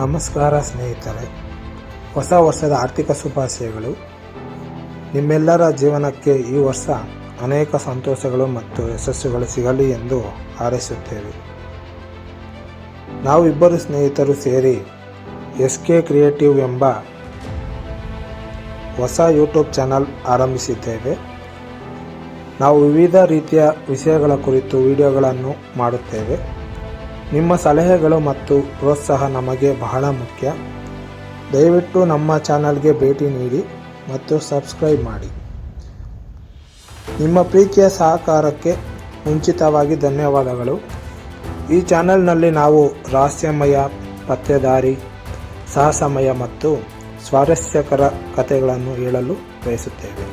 ನಮಸ್ಕಾರ ಸ್ನೇಹಿತರೆ. ಹೊಸ ವರ್ಷದ ಆರ್ಥಿಕ ಶುಭಾಶಯಗಳು. ನಿಮ್ಮೆಲ್ಲರ ಜೀವನಕ್ಕೆ ಈ ವರ್ಷ ಅನೇಕ ಸಂತೋಷಗಳು ಮತ್ತು ಯಶಸ್ಸುಗಳು ಸಿಗಲಿ ಎಂದು ಹಾರೈಸುತ್ತೇವೆ. ನಾವು ಇಬ್ಬರು ಸ್ನೇಹಿತರು ಸೇರಿ ಎಸ್ ಕೆ ಕ್ರಿಯೇಟಿವ್ ಎಂಬ ಹೊಸ ಯೂಟ್ಯೂಬ್ ಚಾನಲ್ ಆರಂಭಿಸಿದ್ದೇವೆ. ನಾವು ವಿವಿಧ ರೀತಿಯ ವಿಷಯಗಳ ಕುರಿತು ವಿಡಿಯೋಗಳನ್ನು ಮಾಡುತ್ತೇವೆ. ನಿಮ್ಮ ಸಲಹೆಗಳು ಮತ್ತು ಪ್ರೋತ್ಸಾಹ ನಮಗೆ ಬಹಳ ಮುಖ್ಯ. ದಯವಿಟ್ಟು ನಮ್ಮ ಚಾನಲ್ಗೆ ಭೇಟಿ ನೀಡಿ ಮತ್ತು ಸಬ್ಸ್ಕ್ರೈಬ್ ಮಾಡಿ. ನಿಮ್ಮ ಪ್ರೀತಿಯ ಸಹಕಾರಕ್ಕೆ ಮುಂಚಿತವಾಗಿ ಧನ್ಯವಾದಗಳು. ಈ ಚಾನಲ್ನಲ್ಲಿ ನಾವು ರಹಸ್ಯಮಯ, ಪತ್ತೆದಾರಿ, ಸಾಹಸಮಯ ಮತ್ತು ಸ್ವಾರಸ್ಯಕರ ಕಥೆಗಳನ್ನು ಹೇಳಲು ಬಯಸುತ್ತೇವೆ.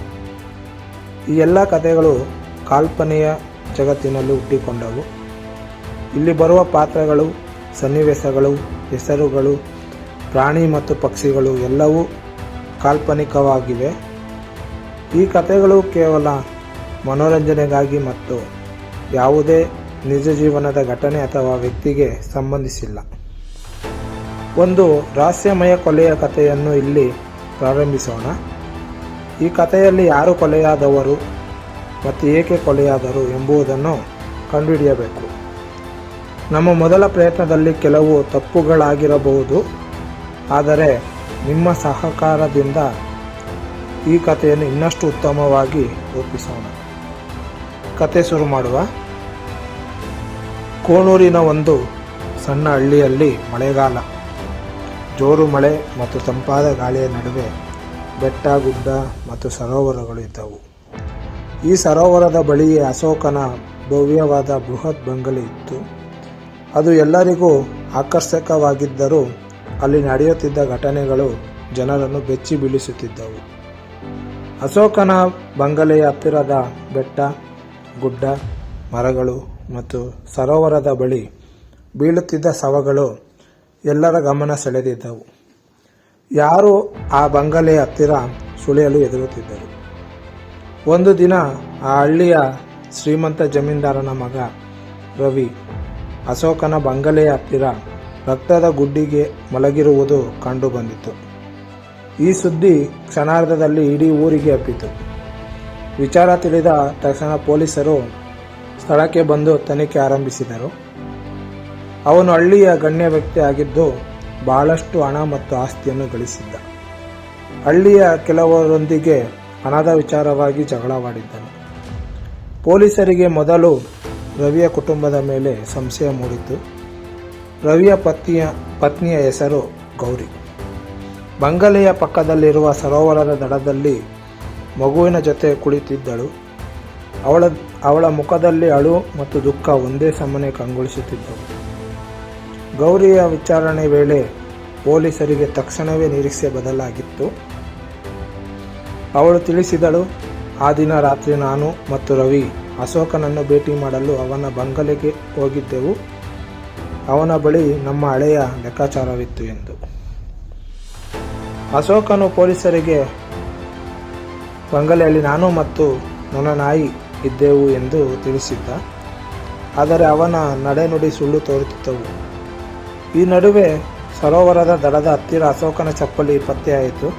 ಈ ಎಲ್ಲ ಕಥೆಗಳು ಕಾಲ್ಪನೆಯ ಜಗತ್ತಿನಲ್ಲಿ ಹುಟ್ಟಿಕೊಂಡವು. ಇಲ್ಲಿ ಬರುವ ಪಾತ್ರಗಳು, ಸನ್ನಿವೇಶಗಳು, ಹೆಸರುಗಳು, ಪ್ರಾಣಿ ಮತ್ತು ಪಕ್ಷಿಗಳು ಎಲ್ಲವೂ ಕಾಲ್ಪನಿಕವಾಗಿವೆ. ಈ ಕಥೆಗಳು ಕೇವಲ ಮನೋರಂಜನೆಗಾಗಿ ಮತ್ತು ಯಾವುದೇ ನಿಜ ಜೀವನದ ಘಟನೆ ಅಥವಾ ವ್ಯಕ್ತಿಗೆ ಸಂಬಂಧಿಸಿಲ್ಲ. ಒಂದು ರಹಸ್ಯಮಯ ಕೊಲೆಯ ಕಥೆಯನ್ನು ಇಲ್ಲಿ ಪ್ರಾರಂಭಿಸೋಣ. ಈ ಕಥೆಯಲ್ಲಿ ಯಾರು ಕೊಲೆಯಾದವರು ಮತ್ತು ಏಕೆ ಕೊಲೆಯಾದರು ಎಂಬುದನ್ನು ಕಂಡುಹಿಡಿಯಬೇಕು. ನಮ್ಮ ಮೊದಲ ಪ್ರಯತ್ನದಲ್ಲಿ ಕೆಲವು ತಪ್ಪುಗಳಾಗಿರಬಹುದು, ಆದರೆ ನಿಮ್ಮ ಸಹಕಾರದಿಂದ ಈ ಕಥೆಯನ್ನು ಇನ್ನಷ್ಟು ಉತ್ತಮವಾಗಿ ರೂಪಿಸೋಣ. ಕತೆ ಶುರು ಮಾಡುವ. ಕೋಣೂರಿನ ಒಂದು ಸಣ್ಣ ಹಳ್ಳಿಯಲ್ಲಿ ಮಳೆಗಾಲ. ಜೋರು ಮಳೆ ಮತ್ತು ತಂಪಾದ ಗಾಳಿಯ ನಡುವೆ ಬೆಟ್ಟ, ಗುಡ್ಡ ಮತ್ತು ಸರೋವರಗಳು ಇದ್ದವು. ಈ ಸರೋವರದ ಬಳಿಯೇ ಅಶೋಕನ ಭವ್ಯವಾದ ಬೃಹತ್ ಬಂಗಲೆ ಇತ್ತು. ಅದು ಎಲ್ಲರಿಗೂ ಆಕರ್ಷಕವಾಗಿದ್ದರೂ ಅಲ್ಲಿ ನಡೆಯುತ್ತಿದ್ದ ಘಟನೆಗಳು ಜನರನ್ನು ಬೆಚ್ಚಿ ಬೀಳಿಸುತ್ತಿದ್ದವು. ಅಶೋಕನ ಬಂಗಲೆಯ ಹತ್ತಿರದ ಬೆಟ್ಟ, ಗುಡ್ಡ, ಮರಗಳು ಮತ್ತು ಸರೋವರದ ಬಳಿ ಬೀಳುತ್ತಿದ್ದ ಶವಗಳು ಎಲ್ಲರ ಗಮನ ಸೆಳೆದಿದ್ದವು. ಯಾರು ಆ ಬಂಗಲೆಯ ಹತ್ತಿರ ಸುಳಿಯಲು ಎದುರುತ್ತಿದ್ದರು ಒಂದು ದಿನ ಆ ಹಳ್ಳಿಯ ಶ್ರೀಮಂತ ಜಮೀನ್ದಾರನ ಮಗ ರವಿ ಅಶೋಕನ ಬಂಗಲೆಯ ಹತ್ತಿರ ರಕ್ತದ ಗುಡ್ಡಿಗೆ ಮಲಗಿರುವುದು ಕಂಡುಬಂದಿತು ಈ ಸುದ್ದಿ ಕ್ಷಣಾರ್ಧದಲ್ಲಿ ಇಡೀ ಊರಿಗೆ ಅಪ್ಪಿತು ವಿಚಾರ ತಿಳಿದ ತಕ್ಷಣ ಪೊಲೀಸರು ಸ್ಥಳಕ್ಕೆ ಬಂದು ತನಿಖೆ ಆರಂಭಿಸಿದರು. ಅವನು ಹಳ್ಳಿಯ ಗಣ್ಯ ವ್ಯಕ್ತಿ ಆಗಿದ್ದು ಬಹಳಷ್ಟು ಹಣ ಮತ್ತು ಆಸ್ತಿಯನ್ನು ಗಳಿಸಿದ್ದ. ಹಳ್ಳಿಯ ಕೆಲವರೊಂದಿಗೆ ಹಣದ ವಿಚಾರವಾಗಿ ಜಗಳವಾಡಿದ್ದನು ಪೊಲೀಸರಿಗೆ ಮೊದಲು ರವಿಯ ಕುಟುಂಬದ ಮೇಲೆ ಸಂಶಯ ಮೂಡಿತು ರವಿಯ ಪತ್ನಿಯ ಪತ್ನಿಯ ಹೆಸರು ಗೌರಿ. ಬಂಗಲೆಯ ಪಕ್ಕದಲ್ಲಿರುವ ಸರೋವರದ ದಡದಲ್ಲಿ ಮಗುವಿನ ಜೊತೆ ಕುಳಿತಿದ್ದಳು. ಅವಳ ಅವಳ ಮುಖದಲ್ಲಿ ಅಳು ಮತ್ತು ದುಃಖ ಒಂದೇ ಸಮನೆ ಕಂಗೊಳಿಸುತ್ತಿದ್ದವು ಗೌರಿಯ ವಿಚಾರಣೆ ವೇಳೆ ಪೊಲೀಸರಿಗೆ ತಕ್ಷಣವೇ ನಿರೀಕ್ಷೆ ಬದಲಾಗಿತ್ತು. ಅವಳು ತಿಳಿಸಿದಳು, ಆ ದಿನ ರಾತ್ರಿ ನಾನು ಮತ್ತು ರವಿ ಅಶೋಕನನ್ನು ಭೇಟಿ ಮಾಡಲು ಅವನ ಬಂಗಲೆಗೆ ಹೋಗಿದ್ದೆವು. ಅವನ ಬಳಿ ನಮ್ಮ ಹಳೆಯ ಲೆಕ್ಕಾಚಾರವಿತ್ತು ಎಂದು. ಅಶೋಕನು ಪೊಲೀಸರಿಗೆ, ಬಂಗಲೆಯಲ್ಲಿ ನಾನು ಮತ್ತು ನನ್ನ ನಾಯಿ ಇದ್ದೆವು ಎಂದು ತಿಳಿಸಿದ್ದ. ಆದರೆ ಅವನ ನಡೆನುಡಿ ಸುಳ್ಳು ತೋರುತ್ತಿದ್ದವು ಈ ನಡುವೆ ಸರೋವರದ ದಡದ ಹತ್ತಿರ ಅಶೋಕನ ಚಪ್ಪಲಿ ಪತ್ತೆಯಾಯಿತು.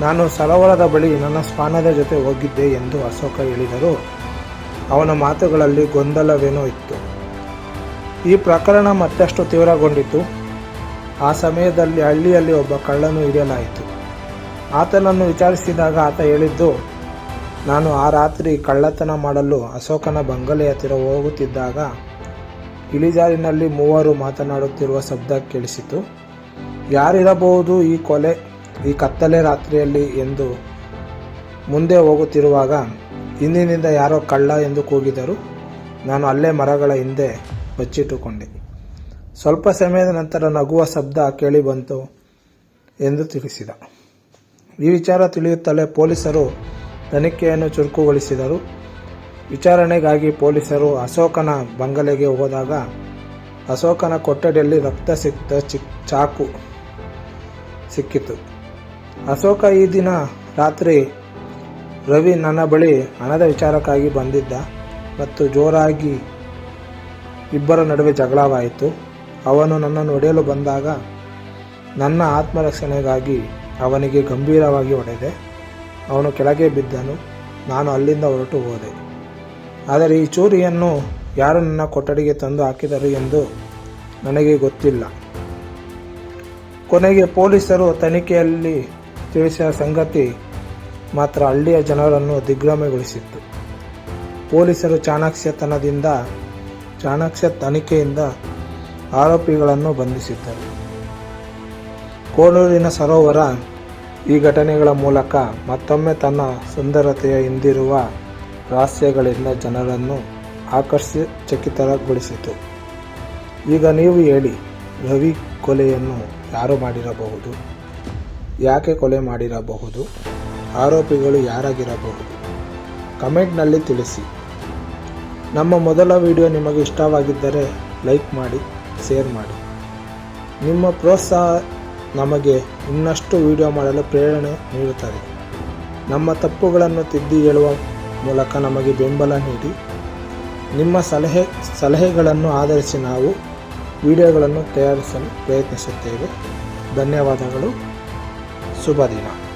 ನಾನು ಸರೋವರದ ಬಳಿ ನನ್ನ ಸ್ವಾನದ ಜೊತೆ ಹೋಗಿದ್ದೆ ಎಂದು ಅಶೋಕ ಹೇಳಿದರು. ಅವನ ಮಾತುಗಳಲ್ಲಿ ಗೊಂದಲವೇನೋ ಇತ್ತು. ಈ ಪ್ರಕರಣ ಮತ್ತಷ್ಟು ತೀವ್ರಗೊಂಡಿತು. ಆ ಸಮಯದಲ್ಲಿ ಹಳ್ಳಿಯಲ್ಲಿ ಒಬ್ಬ ಕಳ್ಳನು ಹಿಡಿಯಲಾಯಿತು. ಆತನನ್ನು ವಿಚಾರಿಸಿದಾಗ ಆತ ಹೇಳಿದ್ದು, ನಾನು ಆ ರಾತ್ರಿ ಕಳ್ಳತನ ಮಾಡಲು ಅಶೋಕನ ಬಂಗಲೆ ಹತ್ತಿರ ಹೋಗುತ್ತಿದ್ದಾಗ ಇಳಿಜಾರಿನಲ್ಲಿ ಮೂವರು ಮಾತನಾಡುತ್ತಿರುವ ಶಬ್ದ ಕೇಳಿಸಿತು. ಯಾರಿರಬಹುದು ಈ ಕೊಲೆ, ಈ ಕತ್ತಲೆ ರಾತ್ರಿಯಲ್ಲಿ ಎಂದು ಮುಂದೆ ಹೋಗುತ್ತಿರುವಾಗ ಹಿಂದಿನಿಂದ ಯಾರೋ ಕಳ್ಳ ಎಂದು ಕೂಗಿದರು ನಾನು ಅಲ್ಲೇ ಮರಗಳ ಹಿಂದೆ ಬಚ್ಚಿಟ್ಟುಕೊಂಡೆ. ಸ್ವಲ್ಪ ಸಮಯದ ನಂತರ ನಗುವ ಶಬ್ದ ಕೇಳಿ ಬಂತು ಎಂದು ತಿಳಿಸಿದ. ಈ ವಿಚಾರ ತಿಳಿಯುತ್ತಲೇ ಪೊಲೀಸರು ತನಿಖೆಯನ್ನು ಚುರುಕುಗೊಳಿಸಿದರು. ವಿಚಾರಣೆಗಾಗಿ ಪೊಲೀಸರು ಅಶೋಕನ ಬಂಗಲೆಗೆ ಹೋದಾಗ ಅಶೋಕನ ಕೊಠಡಿಯಲ್ಲಿ ರಕ್ತ ಸಿಕ್ತ ಚಿಕ್ ಚಾಕು ಸಿಕ್ಕಿತು. ಅಶೋಕ ಈ ದಿನ ರಾತ್ರಿ ರವಿ ನನ್ನ ಬಳಿ ಹಣದ ವಿಚಾರಕ್ಕಾಗಿ ಬಂದಿದ್ದ ಮತ್ತು ಜೋರಾಗಿ ಇಬ್ಬರ ನಡುವೆ ಜಗಳವಾಯಿತು. ಅವನು ನನ್ನನ್ನು ಹೊಡೆಯಲು ಬಂದಾಗ ನನ್ನ ಆತ್ಮರಕ್ಷಣೆಗಾಗಿ ಅವನಿಗೆ ಗಂಭೀರವಾಗಿ ಹೊಡೆದೆ. ಅವನು ಕೆಳಗೆ ಬಿದ್ದನು. ನಾನು ಅಲ್ಲಿಂದ ಹೊರಟು ಹೋದೆ. ಆದರೆ ಈ ಚೂರಿಯನ್ನು ಯಾರು ನನ್ನ ಕೊಠಡಿಗೆ ತಂದು ಹಾಕಿದರು ಎಂದು ನನಗೆ ಗೊತ್ತಿಲ್ಲ. ಕೊನೆಗೆ ಪೊಲೀಸರು ತನಿಖೆಯಲ್ಲಿ ತಿಳಿಸಿದ ಸಂಗತಿ ಮಾತ್ರ ಹಳ್ಳಿಯ ಜನರನ್ನು ದಿಗ್ಭ್ರಮೆಗೊಳಿಸಿತ್ತು. ಪೊಲೀಸರು ಚಾಣಾಕ್ಷತನದಿಂದ ಚಾಣಾಕ್ಷ ತನಿಖೆಯಿಂದ ಆರೋಪಿಗಳನ್ನು ಬಂಧಿಸಿದ್ದರು. ಕೋಣೂರಿನ ಸರೋವರ ಈ ಘಟನೆಗಳ ಮೂಲಕ ಮತ್ತೊಮ್ಮೆ ತನ್ನ ಸುಂದರತೆಯ ಹಿಂದಿರುವ ರಹಸ್ಯಗಳಿಂದ ಜನರನ್ನು ಆಕರ್ಷಿ ಚಕಿತರಗೊಳಿಸಿತು ಈಗ ನೀವು ಹೇಳಿ, ರವಿ ಕೊಲೆಯನ್ನು ಯಾರು ಮಾಡಿರಬಹುದು? ಯಾಕೆ ಕೊಲೆ ಮಾಡಿರಬಹುದು? ಆರೋಪಿಗಳು ಯಾರಾಗಿರಬಹುದು? ಕಮೆಂಟ್ನಲ್ಲಿ ತಿಳಿಸಿ. ನಮ್ಮ ಮೊದಲ ವಿಡಿಯೋ ನಿಮಗೆ ಇಷ್ಟವಾಗಿದ್ದರೆ ಲೈಕ್ ಮಾಡಿ, ಶೇರ್ ಮಾಡಿ. ನಿಮ್ಮ ಪ್ರೋತ್ಸಾಹ ನಮಗೆ ಇನ್ನಷ್ಟು ವಿಡಿಯೋ ಮಾಡಲು ಪ್ರೇರಣೆ ನೀಡುತ್ತದೆ. ನಮ್ಮ ತಪ್ಪುಗಳನ್ನು ತಿದ್ದಿ ಹೇಳುವ ಮೂಲಕ ನಮಗೆ ಬೆಂಬಲ ನೀಡಿ. ನಿಮ್ಮ ಸಲಹೆ, ಸಲಹೆಗಳನ್ನು ಆಧರಿಸಿ ನಾವು ವಿಡಿಯೋಗಳನ್ನು ತಯಾರಿಸಲು ಪ್ರಯತ್ನಿಸುತ್ತೇವೆ. ಧನ್ಯವಾದಗಳು. ಶುಭ ದಿನ.